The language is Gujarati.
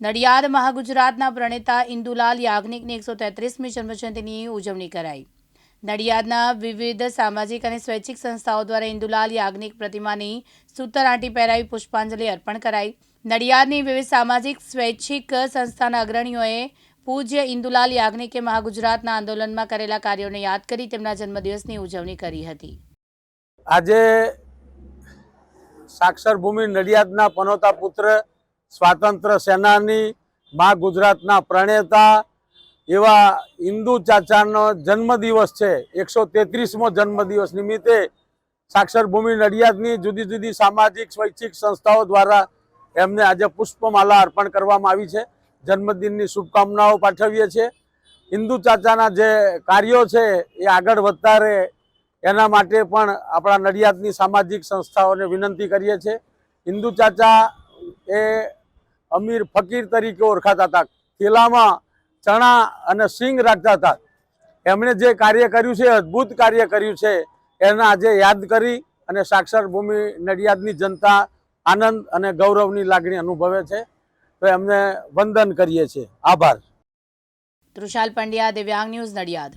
નડિયાદ મહાગુજરાતના પ્રણેતા ઇન્દુલાલ યાજ્ઞિકની એકસો તેત્રીસમી જન્મજયંતિની ઉજવણી કરાઈ. નડિયાદના વિવિધ સામાજિક અને સ્વૈચ્છિક સંસ્થાઓ દ્વારા ઇન્દુલાલ યાજ્ઞિક પ્રતિમાની સૂતર આંટી પહેરાવી પુષ્પાંજલિ અર્પણ કરાઈ. નડિયાદની વિવિધ સામાજિક, સ્વૈચ્છિક સંસ્થાના અગ્રણીઓએ પૂજ્ય ઇન્દુલાલ યાજ્ઞિકે મહાગુજરાતના આંદોલનમાં કરેલા કાર્યોને યાદ કરી તેમના જન્મદિવસની ઉજવણી કરી હતી. આજે સાક્ષર ભૂમિ નડિયાદના પનોતા પુત્ર સ્વાતંત્ર્ય સેનાની, મા ગુજરાતના પ્રણેતા, એવા હિન્દુ ચાચાનો જન્મદિવસ છે, એકસો તેત્રીસમો જન્મદિવસ નિમિત્તે સાક્ષર ભૂમિ નડિયાદની જુદી જુદી સામાજિક, સ્વૈચ્છિક સંસ્થાઓ દ્વારા એમને આજે પુષ્પમાલા અર્પણ કરવામાં આવી છે. જન્મદિનની શુભકામનાઓ પાઠવીએ છીએ. હિન્દુ ચાચાના જે કાર્યો છે, એ આગળ વધતા રહે એના માટે પણ આપણા નડિયાદની સામાજિક સંસ્થાઓને વિનંતી કરીએ છીએ. હિન્દુ ચાચા એ અમીર ફકીર તરીકે ઓળખાતા હતા. કિલ્લામાં ચણા અને સિંગ રાખતા હતા. એમણે જે કાર્ય કર્યું છે, અદ્ભુત કાર્ય કર્યું છે, એને આજે યાદ કરી અને સાક્ષર ભૂમિ નડિયાદની જનતા આનંદ અને ગૌરવની લાગણી અનુભવે છે. તો એમને વંદન કરીએ છીએ. આભાર. તૃષાલ પંડ્યા, દિવ્યાંગ ન્યૂઝ નડિયાદ.